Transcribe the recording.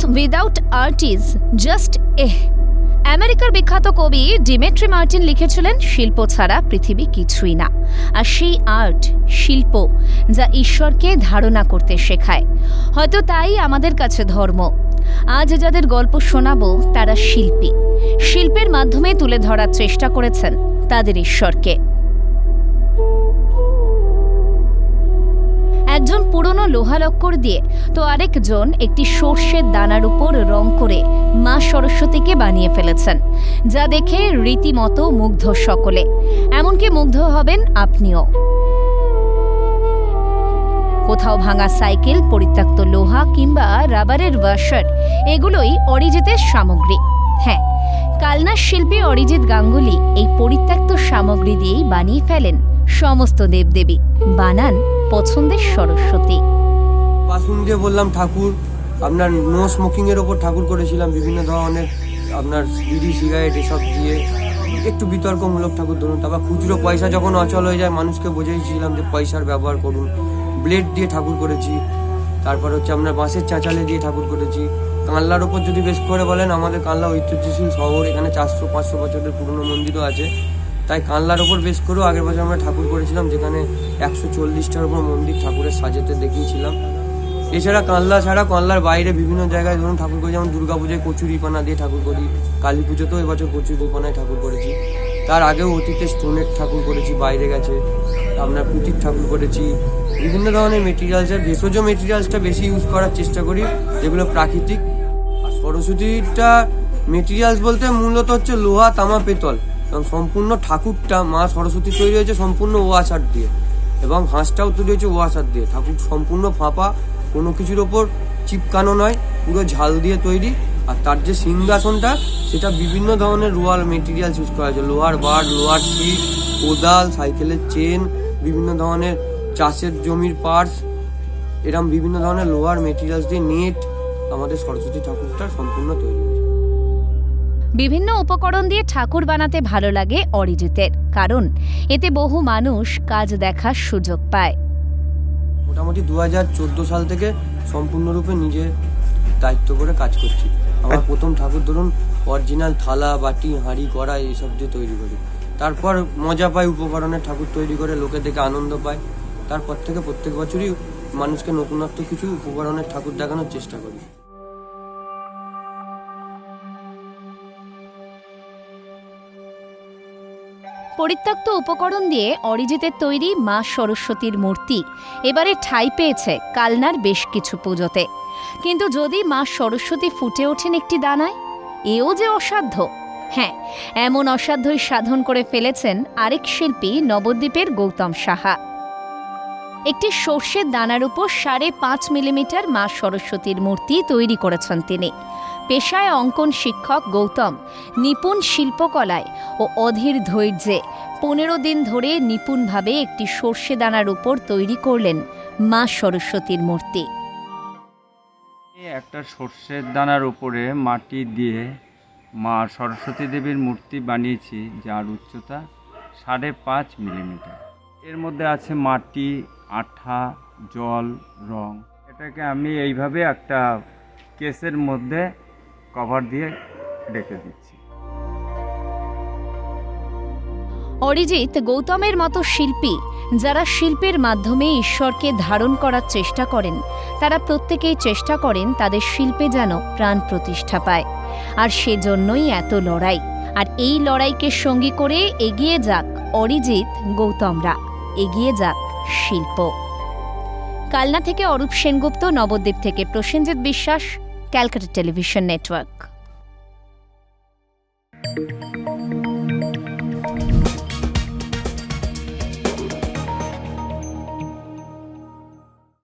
Without art is just eh আমেরিকার বিখ্যাত কবি ডিমেট্রি মার্টিন লিখেছিলেন, শিল্প ছাড়া পৃথিবী কিছুই না। আর সেই আর্ট, শিল্প, যা ঈশ্বরকে ধারণা করতে শেখায়। হয়তো তাই আমাদের কাছে ধর্ম। আজ যাদের গল্প শোনাবো, তারা শিল্পী। শিল্পের মাধ্যমে তুলে ধরার চেষ্টা করেছেন তাদের ঈশ্বরকে। একজন পুরনো লোহালক্কর দিয়ে, তো আরেকজন একটি সর্ষের দানার উপর রং করে মা সরস্বতীকে বানিয়ে ফেলেছেন, যা দেখে রীতিমতো মুগ্ধ সকলে। এমনকি মুগ্ধ হবেন আপনিও। কোথাও ভাঙা সাইকেল, পরিত্যক্ত লোহা কিংবা রাবারের ওয়াশার, এগুলোই অরিজিতের সামগ্রী। হ্যাঁ কালনার শিল্পী অরিজিৎ গাঙ্গুলি এই পরিত্যক্ত সামগ্রী দিয়েই বানিয়ে ফেলেন। সমস্ত দেবদেবী, বানান পছন্দের সরস্বতী। বাসন দিয়ে বললাম ঠাকুর, আপনার নো স্মোকিং এর ওপর ঠাকুর করেছিলাম, বিভিন্ন ধরনের আপনার বিড়ি, সিগারেট এসব দিয়ে। একটু বিতর্কমূলক ঠাকুর ধরুন, তারপর খুচরো পয়সা যখন অচল হয়ে যায়, মানুষকে বোঝাইছিলাম যে পয়সার ব্যবহার করুন। ব্লেড দিয়ে ঠাকুর করেছি, তারপর হচ্ছে আপনার বাঁশের চাচালে দিয়ে ঠাকুর করেছি। কানলার ওপর যদি বেশ করে বলেন, আমাদের কানলা ঐতিহ্যশীল শহর, এখানে চারশো, পাঁচশো বছরের পুরনো মন্দিরও আছে। তাই কানলার ওপর বেশ করেও আগের বছর আমরা ঠাকুর করেছিলাম, যেখানে একশো চল্লিশটার উপর মন্দির ঠাকুরের সাজেতে দেখিয়েছিলাম। এছাড়া কানলা ছাড়া কানলার বাইরে বিভিন্ন জায়গায় ধরুন ঠাকুর করি যেমন দুর্গা পুজোয় কচুরিপানা দিয়ে ঠাকুর করি কালী পুজোতেও এবছর কচুরিপানায় ঠাকুর করেছি। তার আগেও অতীতে স্টোনের ঠাকুর করেছি, বাইরে গেছে, আপনার পুঁতির ঠাকুর করেছি, বিভিন্ন ধরনের মেটেরিয়ালসের ভেষজ মেটেরিয়ালসটা বেশি ইউজ করার চেষ্টা করি, যেগুলো প্রাকৃতিক। আর সরস্বতীটা মেটেরিয়ালস বলতে মূলত হচ্ছে লোহা, তামা, পেতল। এবং সম্পূর্ণ ঠাকুরটা মা সরস্বতী তৈরি হয়েছে সম্পূর্ণ ওয়াশার দিয়ে। এবং হাঁসটাও তৈরি হয়েছে ওয়াশার দিয়ে। ঠাকুর সম্পূর্ণ ফাঁপা, কোনো কিছুর ওপর চিপকানো নয়, পুরো ঝাল দিয়ে তৈরি। আর তার যে সিংহাসনটা, সেটা বিভিন্ন ধরনের রোয়াল মেটেরিয়ালস ইউজ করা হয়েছে। লোহার বার লোহার ছিট কোদাল, সাইকেলের চেন, বিভিন্ন ধরনের চাষের জমির পার্স এরকম বিভিন্ন ধরনের লোহার মেটেরিয়ালস দিয়ে নেট আমাদের সরস্বতী ঠাকুরটা সম্পূর্ণ তৈরি বিভিন্ন উপকরণ দিয়ে ঠাকুর বানাতে ভালো লাগে অরিজিতের কারণ এতে বহু মানুষ কাজ দেখার সুযোগ পায়। মোটামুটি দু হাজার চোদ্দ সাল থেকে সম্পূর্ণরূপে নিজে দায়িত্ব করে কাজ করছি। আমার প্রথম ঠাকুর ধরুন অরিজিনাল থালা বাটি হাঁড়ি কড়া এইসব দিয়ে তৈরি করি। তারপর মজা পাই উপকরণের ঠাকুর তৈরি করে লোকে দেখে আনন্দ পায়। তারপর থেকে প্রত্যেক বছরই মানুষকে নতুনত্ব কিছু উপকরণের ঠাকুর দেখানোর চেষ্টা করি। পরিত্যক্ত উপকরণ দিয়ে অরিজিতের তৈরি মা সরস্বতীর মূর্তি। এবারে ঠাঁই পেয়েছে কালনার বেশ কিছু পুজোতে। কিন্তু যদি মা সরস্বতী ফুটে ওঠেন একটি দানায়, এও যে অসাধ্য। হ্যাঁ এমন অসাধ্যই সাধন করে ফেলেছেন আরেক শিল্পী নবদ্বীপের গৌতম সাহা। একটি সর্ষের দানার উপর সাড়ে পাঁচ মিলিমিটার মা সরস্বতীর মূর্তি তৈরি করেছেন তিনি। পেশায় অঙ্কন শিক্ষক গৌতম, নিপুণ শিল্পকলায় ও অধীর ধৈর্যে পনেরো দিন ধরে নিপুণভাবে একটি সর্ষে দানার উপর তৈরি করলেন মা সরস্বতীর মূর্তি। একটা সর্ষের দানার উপরে মাটি দিয়ে মা সরস্বতী দেবীর মূর্তি বানিয়েছি, যার উচ্চতা সাড়ে পাঁচ মিলিমিটার। এর মধ্যে আছে মাটি, আঠা, জল, রং। এটাকে আমি এইভাবে একটা কেসের মধ্যে কভার দিয়ে রেখে দিচ্ছি। অরিজিৎ গৌতমের মতো শিল্পী, যারা শিল্পের মাধ্যমে ঈশ্বরকে ধারণ করার চেষ্টা করেন, তারা প্রত্যেকেই চেষ্টা করেন তাদের শিল্পে যেন প্রাণ প্রতিষ্ঠা পায়। আর সেজন্যই এত লড়াই। আর এই লড়াইকে সঙ্গী করে এগিয়ে যাক অরিজিৎ গৌতমরা। এগিয়ে যাক শিল্প। কালনা থেকে অরূপ সেনগুপ্ত, নবদ্বীপ থেকে প্রসেনজিৎ বিশ্বাস Calcutta Television Network.